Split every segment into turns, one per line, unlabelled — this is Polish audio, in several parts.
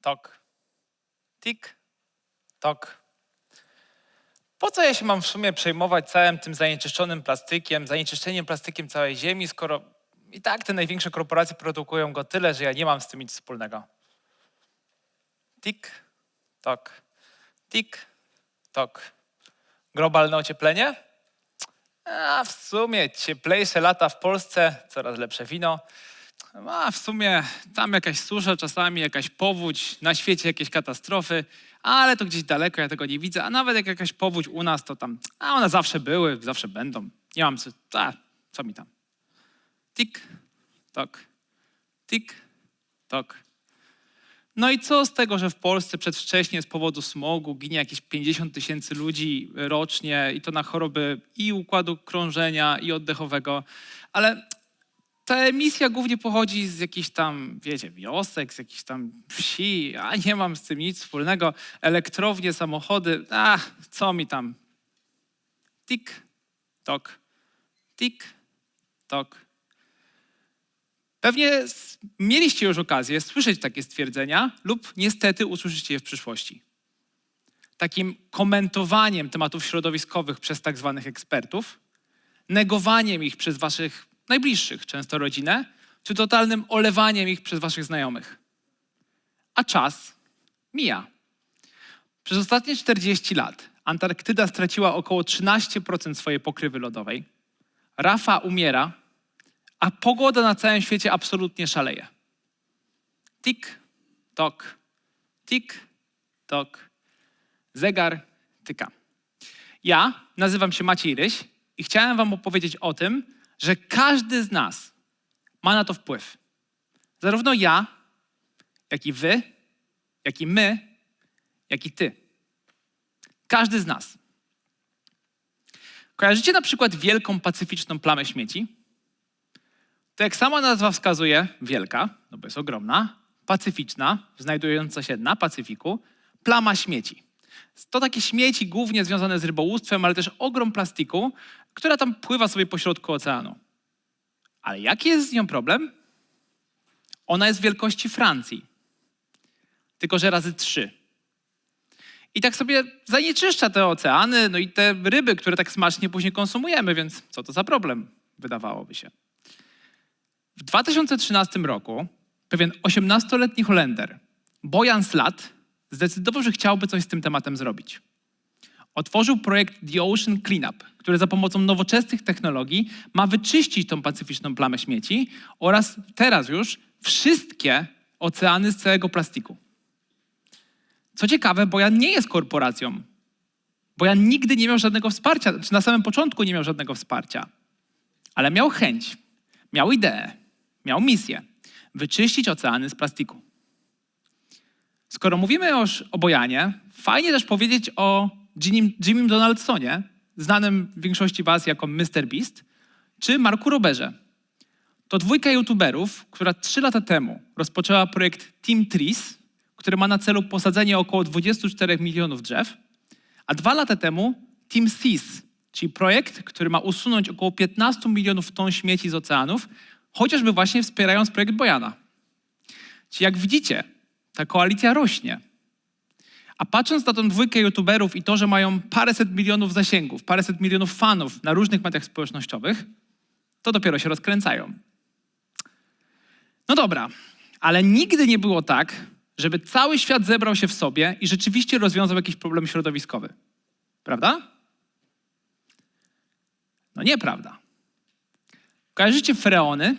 tok. Tik, tok. Po co ja się mam w sumie przejmować całym tym zanieczyszczonym plastykiem, zanieczyszczeniem plastykiem całej Ziemi, skoro i tak te największe korporacje produkują go tyle, że ja nie mam z tym nic wspólnego. Tik, tok. Tik, tok. Globalne ocieplenie? A w sumie cieplejsze lata w Polsce, coraz lepsze wino. A w sumie tam jakaś susza, czasami jakaś powódź, na świecie jakieś katastrofy, ale to gdzieś daleko, ja tego nie widzę. A nawet jak jakaś powódź u nas, to tam, a one zawsze były, zawsze będą. Nie mam co, a, co mi tam. Tik, tok, tik, tok. No i co z tego, że w Polsce przedwcześnie z powodu smogu ginie jakieś 50 tysięcy ludzi rocznie i to na choroby i układu krążenia, i oddechowego, ale ta emisja głównie pochodzi z jakichś tam, wiecie, wiosek, z jakichś tam wsi, a nie mam z tym nic wspólnego. Elektrownie, samochody, a co mi tam? Tik, tok, tik, tok. Pewnie mieliście już okazję słyszeć takie stwierdzenia lub niestety usłyszycie je w przyszłości. Takim komentowaniem tematów środowiskowych przez tak zwanych ekspertów, negowaniem ich przez waszych najbliższych, często rodzinę, czy totalnym olewaniem ich przez waszych znajomych. A czas mija. Przez ostatnie 40 lat Antarktyda straciła około 13% swojej pokrywy lodowej. Rafa umiera, a pogoda na całym świecie absolutnie szaleje. Tik, tok, tik, tok. Zegar tyka. Ja nazywam się Maciej Ryś i chciałem Wam opowiedzieć o tym, że każdy z nas ma na to wpływ. Zarówno ja, jak i Wy, jak i my, jak i Ty. Każdy z nas. Kojarzycie na przykład wielką pacyficzną plamę śmieci? To jak sama nazwa wskazuje, wielka, no bo jest ogromna, pacyficzna, znajdująca się na Pacyfiku, plama śmieci. To takie śmieci głównie związane z rybołówstwem, ale też ogrom plastiku, która tam pływa sobie po środku oceanu. Ale jaki jest z nią problem? Ona jest wielkości Francji. Tylko, że razy trzy. I tak sobie zanieczyszcza te oceany, no i te ryby, które tak smacznie później konsumujemy, więc co to za problem, wydawałoby się. W 2013 roku pewien 18-letni Holender, Bojan Slat, zdecydował, że chciałby coś z tym tematem zrobić. Otworzył projekt The Ocean Cleanup, który za pomocą nowoczesnych technologii ma wyczyścić tą pacyficzną plamę śmieci oraz teraz już wszystkie oceany z całego plastiku. Co ciekawe, Bojan nie jest korporacją. Bojan nigdy nie miał żadnego wsparcia, czy na samym początku nie miał żadnego wsparcia, ale miał chęć, miał ideę, miał misję wyczyścić oceany z plastiku. Skoro mówimy już o Bojanie, fajnie też powiedzieć o Jimmym Donaldsonie, znanym w większości was jako Mr. Beast, czy Marku Roberze. To dwójka youtuberów, która trzy lata temu rozpoczęła projekt Team Trees, który ma na celu posadzenie około 24 milionów drzew, a dwa lata temu Team Seas, czyli projekt, który ma usunąć około 15 milionów ton śmieci z oceanów, chociażby właśnie wspierając projekt Bojana. Czyli jak widzicie, ta koalicja rośnie. A patrząc na tą dwójkę youtuberów i to, że mają paręset milionów zasięgów, paręset milionów fanów na różnych mediach społecznościowych, to dopiero się rozkręcają. No dobra, ale nigdy nie było tak, żeby cały świat zebrał się w sobie i rzeczywiście rozwiązał jakiś problem środowiskowy. Prawda? No nieprawda. Kojarzycie freony?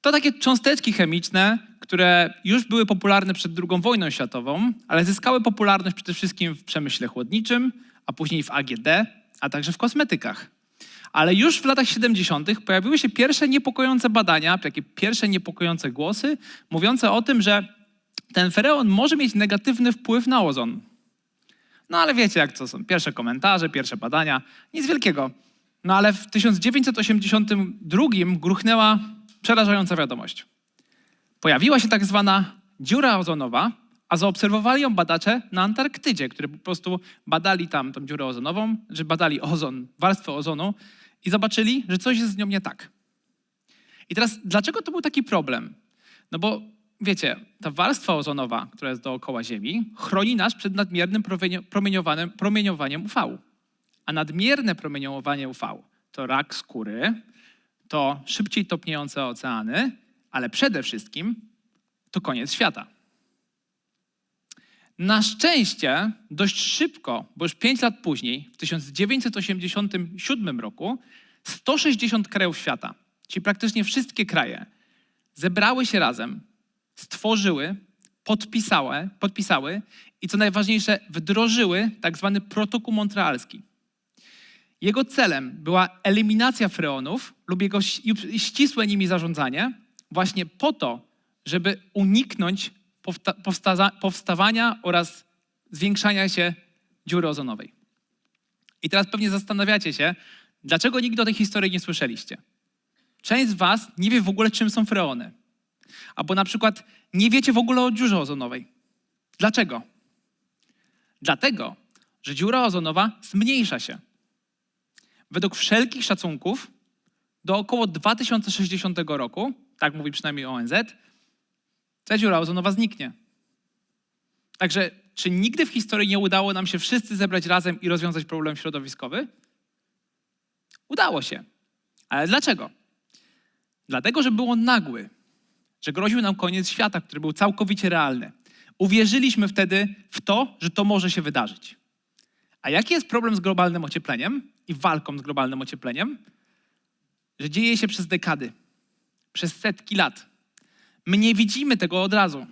To takie cząsteczki chemiczne, które już były popularne przed II wojną światową, ale zyskały popularność przede wszystkim w przemyśle chłodniczym, a później w AGD, a także w kosmetykach. Ale już w latach 70. pojawiły się pierwsze niepokojące badania, takie pierwsze niepokojące głosy, mówiące o tym, że ten freon może mieć negatywny wpływ na ozon. No ale wiecie, jak to są. Pierwsze komentarze, pierwsze badania, nic wielkiego. No ale w 1982 gruchnęła przerażająca wiadomość. Pojawiła się tak zwana dziura ozonowa, a zaobserwowali ją badacze na Antarktydzie, którzy po prostu badali tam tą dziurę ozonową, że badali ozon, warstwę ozonu i zobaczyli, że coś jest z nią nie tak. I teraz, dlaczego to był taki problem? No bo wiecie, ta warstwa ozonowa, która jest dookoła Ziemi, chroni nas przed nadmiernym promienio- promieniowaniem, promieniowaniem UV. A nadmierne promieniowanie UV to rak skóry, to szybciej topniejące oceany, ale przede wszystkim to koniec świata. Na szczęście dość szybko, bo już 5 lat później, w 1987 roku, 160 krajów świata, czyli praktycznie wszystkie kraje, zebrały się razem, stworzyły, podpisały, podpisały i co najważniejsze, wdrożyły tak zwany protokół montrealski. Jego celem była eliminacja freonów lub jego ścisłe nimi zarządzanie, właśnie po to, żeby uniknąć powstaza- powstawania oraz zwiększania się dziury ozonowej. I teraz pewnie zastanawiacie się, dlaczego nigdy o tej historii nie słyszeliście. Część z Was nie wie w ogóle, czym są freony. Albo na przykład nie wiecie w ogóle o dziurze ozonowej. Dlaczego? Dlatego, że dziura ozonowa zmniejsza się. Według wszelkich szacunków do około 2060 roku, tak mówi przynajmniej ONZ, ta dziura ozonowa zniknie. Także czy nigdy w historii nie udało nam się wszyscy zebrać razem i rozwiązać problem środowiskowy? Udało się. Ale dlaczego? Dlatego, że był on nagły, że groził nam koniec świata, który był całkowicie realny. Uwierzyliśmy wtedy w to, że to może się wydarzyć. A jaki jest problem z globalnym ociepleniem i walką z globalnym ociepleniem? Że dzieje się przez dekady, przez setki lat. My nie widzimy tego od razu.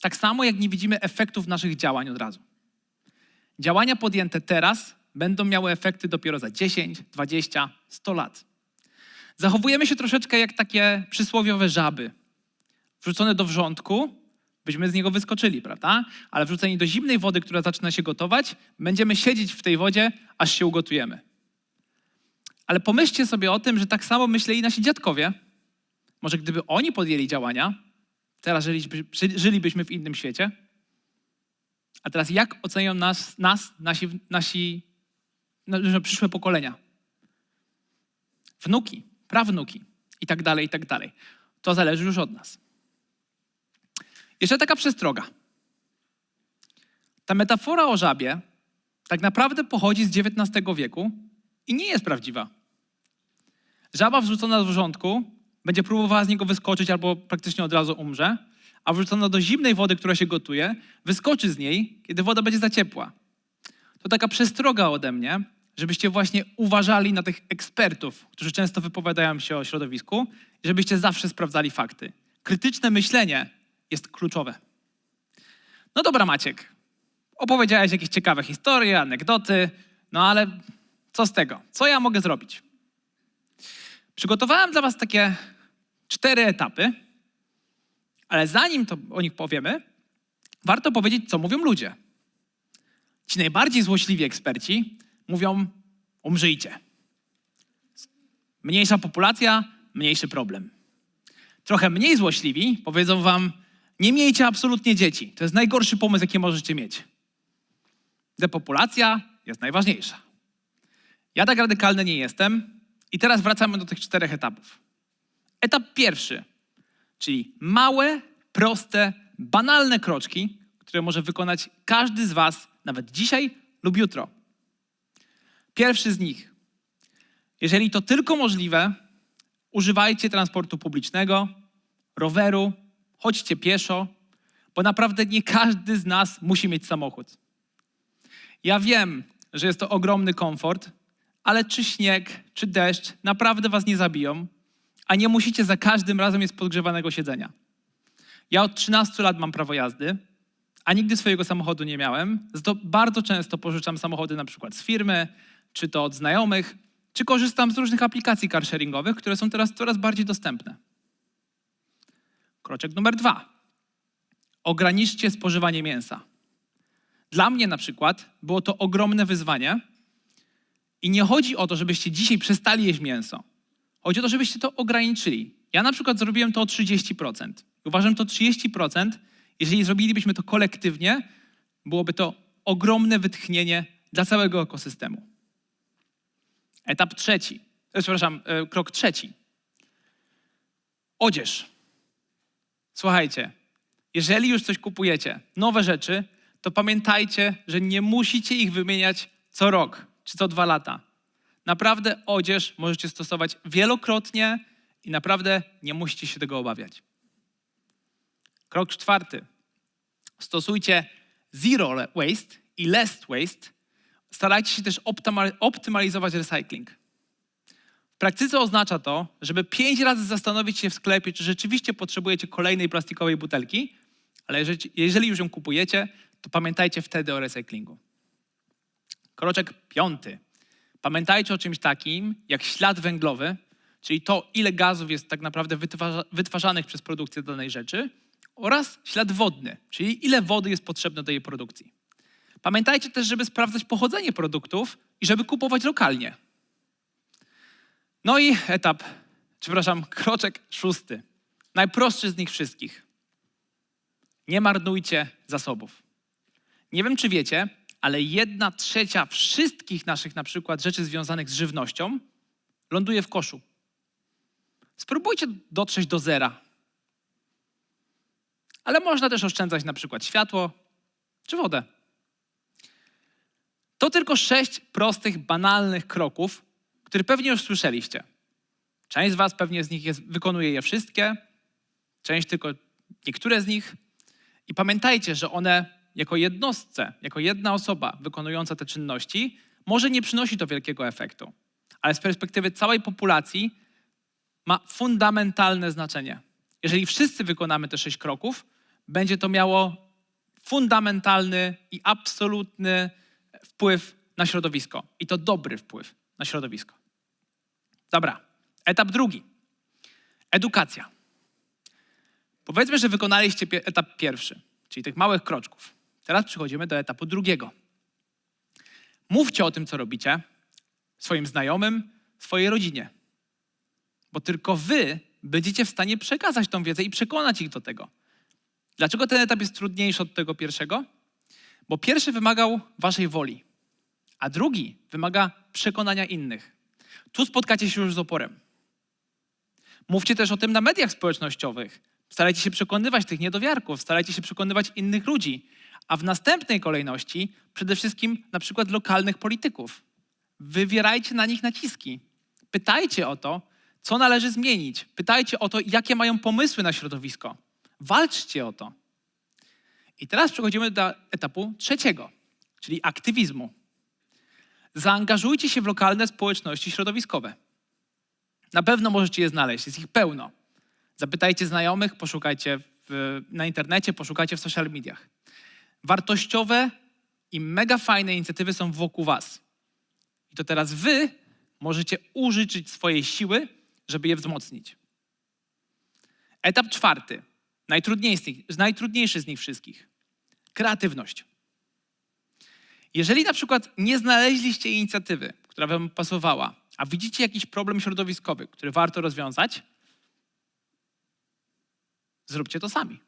Tak samo jak nie widzimy efektów naszych działań od razu. Działania podjęte teraz będą miały efekty dopiero za 10, 20, 100 lat. Zachowujemy się troszeczkę jak takie przysłowiowe żaby. Wrzucone do wrzątku, byśmy z niego wyskoczyli, prawda? Ale wrzuceni do zimnej wody, która zaczyna się gotować, będziemy siedzieć w tej wodzie, aż się ugotujemy. Ale pomyślcie sobie o tym, że tak samo myśleli nasi dziadkowie. Może gdyby oni podjęli działania, teraz żyliby, ży- żylibyśmy w innym świecie. A teraz jak ocenią nas, nas nasi, nasi no, przyszłe pokolenia? Wnuki, prawnuki i tak dalej, i tak dalej. To zależy już od nas. Jeszcze taka przestroga. Ta metafora o żabie tak naprawdę pochodzi z XIX wieku i nie jest prawdziwa. Żaba wrzucona do wrzątku będzie próbowała z niego wyskoczyć albo praktycznie od razu umrze, a wrzucona do zimnej wody, która się gotuje, wyskoczy z niej, kiedy woda będzie za ciepła. To taka przestroga ode mnie, żebyście właśnie uważali na tych ekspertów, którzy często wypowiadają się o środowisku, żebyście zawsze sprawdzali fakty. Krytyczne myślenie jest kluczowe. No dobra, Maciek. Opowiedziałeś jakieś ciekawe historie, anegdoty, no ale co z tego? Co ja mogę zrobić? Przygotowałem dla Was takie cztery etapy, ale zanim to o nich powiemy, warto powiedzieć, co mówią ludzie. Ci najbardziej złośliwi eksperci mówią: umrzyjcie. Mniejsza populacja, mniejszy problem. Trochę mniej złośliwi powiedzą wam: nie miejcie absolutnie dzieci. To jest najgorszy pomysł, jaki możecie mieć. Depopulacja jest najważniejsza. Ja tak radykalny nie jestem. I teraz wracamy do tych czterech etapów. Etap pierwszy, czyli małe, proste, banalne kroczki, które może wykonać każdy z Was, nawet dzisiaj lub jutro. Pierwszy z nich. Jeżeli to tylko możliwe, używajcie transportu publicznego, roweru, chodźcie pieszo, bo naprawdę nie każdy z nas musi mieć samochód. Ja wiem, że jest to ogromny komfort, ale czy śnieg, czy deszcz naprawdę was nie zabiją, a nie musicie za każdym razem mieć podgrzewanego siedzenia. Ja od 13 lat mam prawo jazdy, a nigdy swojego samochodu nie miałem. Zato bardzo często pożyczam samochody na przykład z firmy, czy to od znajomych, czy korzystam z różnych aplikacji carsharingowych, które są teraz coraz bardziej dostępne. Kroczek numer dwa. Ograniczcie spożywanie mięsa. Dla mnie na przykład było to ogromne wyzwanie i nie chodzi o to, żebyście dzisiaj przestali jeść mięso. Chodzi o to, żebyście to ograniczyli. Ja na przykład zrobiłem to o 30%. Uważam, to 30%, jeżeli zrobilibyśmy to kolektywnie, byłoby to ogromne wytchnienie dla całego ekosystemu. Etap trzeci, e, przepraszam, e, krok trzeci. Odzież. Słuchajcie, jeżeli już coś kupujecie, nowe rzeczy, to pamiętajcie, że nie musicie ich wymieniać co rok czy co dwa lata. Naprawdę odzież możecie stosować wielokrotnie i naprawdę nie musicie się tego obawiać. Krok czwarty. Stosujcie zero waste i less waste. Starajcie się też optyma- optymalizować recycling. W praktyce oznacza to, żeby pięć razy zastanowić się w sklepie, czy rzeczywiście potrzebujecie kolejnej plastikowej butelki, ale jeżeli, jeżeli już ją kupujecie, to pamiętajcie wtedy o recyklingu. Kroczek piąty. Pamiętajcie o czymś takim jak ślad węglowy, czyli to, ile gazów jest tak naprawdę wytwarza, wytwarzanych przez produkcję danej rzeczy, oraz ślad wodny, czyli ile wody jest potrzebne do jej produkcji. Pamiętajcie też, żeby sprawdzać pochodzenie produktów i żeby kupować lokalnie. No i etap, przepraszam, kroczek szósty. Najprostszy z nich wszystkich. Nie marnujcie zasobów. Nie wiem, czy wiecie, ale jedna trzecia wszystkich naszych na przykład rzeczy związanych z żywnością ląduje w koszu. Spróbujcie dotrzeć do zera. Ale można też oszczędzać na przykład światło czy wodę. To tylko sześć prostych, banalnych kroków, które pewnie już słyszeliście. Część z Was pewnie z nich jest, wykonuje je wszystkie, część tylko niektóre z nich. I pamiętajcie, że one jako jednostce, jako jedna osoba wykonująca te czynności, może nie przynosi to wielkiego efektu, ale z perspektywy całej populacji ma fundamentalne znaczenie. Jeżeli wszyscy wykonamy te sześć kroków, będzie to miało fundamentalny i absolutny wpływ na środowisko. I to dobry wpływ na środowisko. Dobra, etap drugi. Edukacja. Powiedzmy, że wykonaliście etap pierwszy, czyli tych małych kroczków. Teraz przechodzimy do etapu drugiego. Mówcie o tym, co robicie swoim znajomym, swojej rodzinie. Bo tylko wy będziecie w stanie przekazać tą wiedzę i przekonać ich do tego. Dlaczego ten etap jest trudniejszy od tego pierwszego? Bo pierwszy wymagał waszej woli, a drugi wymaga przekonania innych. Tu spotkacie się już z oporem. Mówcie też o tym na mediach społecznościowych. Starajcie się przekonywać tych niedowiarków, starajcie się przekonywać innych ludzi, a w następnej kolejności przede wszystkim na przykład lokalnych polityków. Wywierajcie na nich naciski. Pytajcie o to, co należy zmienić. Pytajcie o to, jakie mają pomysły na środowisko. Walczcie o to. I teraz przechodzimy do etapu trzeciego, czyli aktywizmu. Zaangażujcie się w lokalne społeczności środowiskowe. Na pewno możecie je znaleźć, jest ich pełno. Zapytajcie znajomych, poszukajcie w, na internecie, poszukajcie w social mediach. Wartościowe i mega fajne inicjatywy są wokół Was. I to teraz Wy możecie użyczyć swojej siły, żeby je wzmocnić. Etap czwarty, najtrudniejszy, najtrudniejszy z nich wszystkich. Kreatywność. Jeżeli na przykład nie znaleźliście inicjatywy, która Wam pasowała, a widzicie jakiś problem środowiskowy, który warto rozwiązać, zróbcie to sami.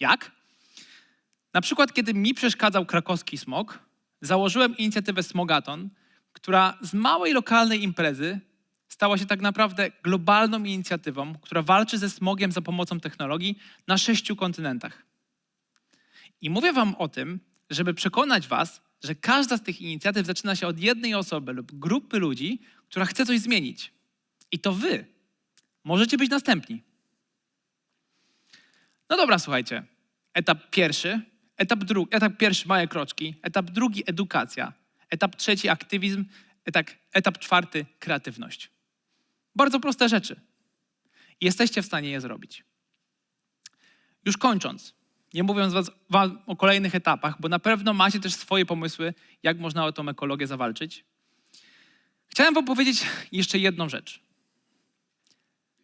Jak? Na przykład, kiedy mi przeszkadzał krakowski smog, założyłem inicjatywę Smogaton, która z małej lokalnej imprezy stała się tak naprawdę globalną inicjatywą, która walczy ze smogiem za pomocą technologii na sześciu kontynentach. I mówię Wam o tym, żeby przekonać Was, że każda z tych inicjatyw zaczyna się od jednej osoby lub grupy ludzi, która chce coś zmienić. I to Wy możecie być następni. No dobra, słuchajcie. Etap pierwszy, etap drugi, etap pierwszy małe kroczki, etap drugi edukacja, etap trzeci aktywizm, etap, etap czwarty kreatywność. Bardzo proste rzeczy. Jesteście w stanie je zrobić. Już kończąc, nie mówiąc wam o kolejnych etapach, bo na pewno macie też swoje pomysły, jak można o tą ekologię zawalczyć. Chciałem wam powiedzieć jeszcze jedną rzecz.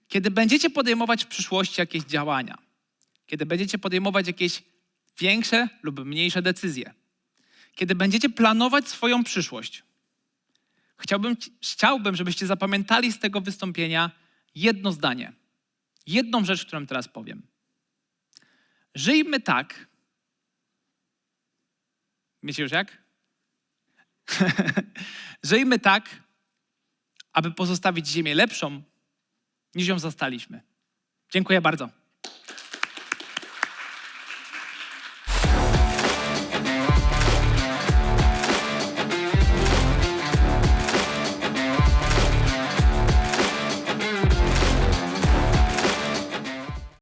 Kiedy będziecie podejmować w przyszłości jakieś działania, kiedy będziecie podejmować jakieś większe lub mniejsze decyzje, kiedy będziecie planować swoją przyszłość, chciałbym, chciałbym, żebyście zapamiętali z tego wystąpienia jedno zdanie, jedną rzecz, którą teraz powiem. Żyjmy tak. Wiecie już jak? Żyjmy tak, aby pozostawić Ziemię lepszą, niż ją zastaliśmy. Dziękuję bardzo.